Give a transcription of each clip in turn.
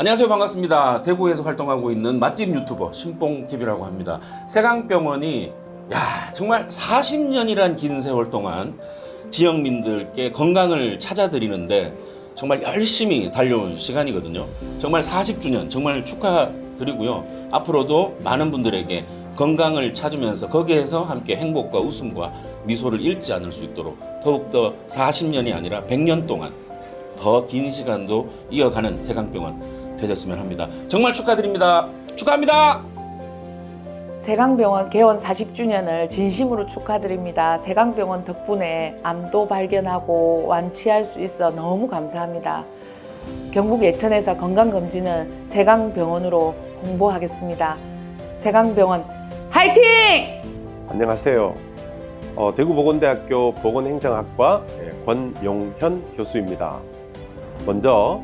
안녕하세요. 반갑습니다. 대구에서 활동하고 있는 맛집 유튜버 신뽕TV라고 합니다. 세강병원이 야 정말 40년이란 긴 세월 동안 지역민들께 건강을 찾아드리는데 정말 열심히 달려온 시간이거든요. 정말 40주년 정말 축하드리고요. 앞으로도 많은 분들에게 건강을 찾으면서 거기에서 함께 행복과 웃음과 미소를 잃지 않을 수 있도록 더욱더 40년이 아니라 100년 동안 더 긴 시간도 이어가는 세강병원 되셨으면 합니다. 정말 축하드립니다. 축하합니다. 세강병원 개원 40주년을 진심으로 축하드립니다. 세강병원 덕분에 암도 발견하고 완치할 수 있어 너무 감사합니다. 경북 예천에서 건강검진은 세강병원으로 홍보하겠습니다. 세강병원 화이팅! 안녕하세요. 어, 대구보건대학교 보건행정학과 예, 권용현 교수입니다. 먼저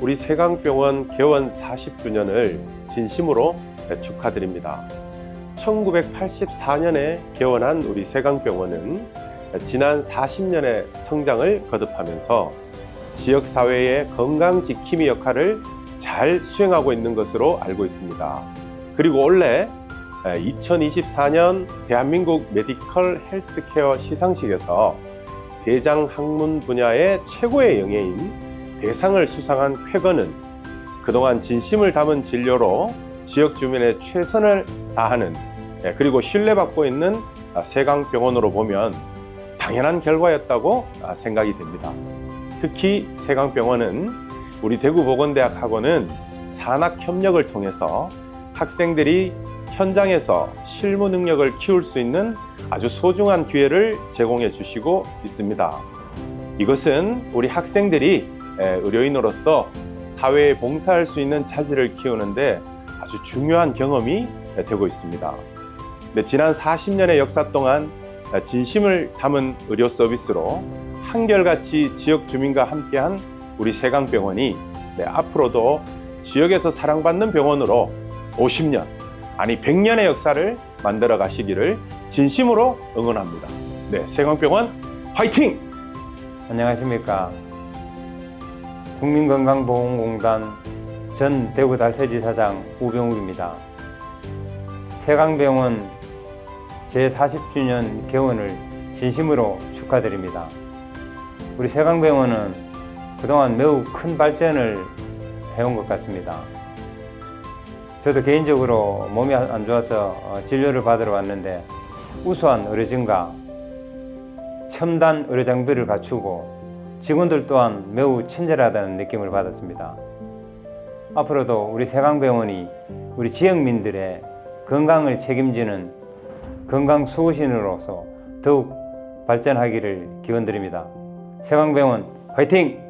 우리 세강병원 개원 40주년을 진심으로 예, 축하드립니다. 1984년에 개원한 우리 세강병원은 지난 40년의 성장을 거듭하면서 지역사회의 건강 지킴이 역할을 잘 수행하고 있는 것으로 알고 있습니다. 그리고 올해 2024년 대한민국 메디컬 헬스케어 시상식에서 대장 학문 분야의 최고의 영예인 대상을 수상한 쾌거는 그동안 진심을 담은 진료로 지역 주민의 최선을 다하는 예, 그리고 신뢰받고 있는 세강병원으로 보면 당연한 결과였다고 아, 생각이 됩니다. 특히 세강병원은 우리 대구보건대학하고는 산학 협력을 통해서 학생들이 현장에서 실무 능력을 키울 수 있는 아주 소중한 기회를 제공해 주시고 있습니다. 이것은 우리 학생들이 에, 의료인으로서 사회에 봉사할 수 있는 자질을 키우는데 아주 중요한 경험이 에, 되고 있습니다. 네, 지난 40년의 역사 동안 에, 진심을 담은 의료 서비스로 한결같이 지역 주민과 함께한 우리 세강병원이 네, 앞으로도 지역에서 사랑받는 병원으로 50년 아니 100년의 역사를 만들어 가시기를 진심으로 응원합니다. 네, 세강병원 화이팅! 안녕하십니까. 국민건강보험공단 전 대구 달세지 사장 우병욱입니다. 세강병원 제40주년 개원을 진심으로 축하드립니다. 우리 세강병원은 그동안 매우 큰 발전을 해온 것 같습니다. 저도 개인적으로 몸이 안 좋아서 어, 진료를 받으러 왔는데 우수한 의료 증가, 첨단 의료 장비를 갖추고 직원들 또한 매우 친절하다는 느낌을 받았습니다. 앞으로도 우리 세강병원이 우리 지역민들의 건강을 책임지는 건강 수호신으로서 더욱 발전하기를 기원드립니다. 세강병원 화이팅!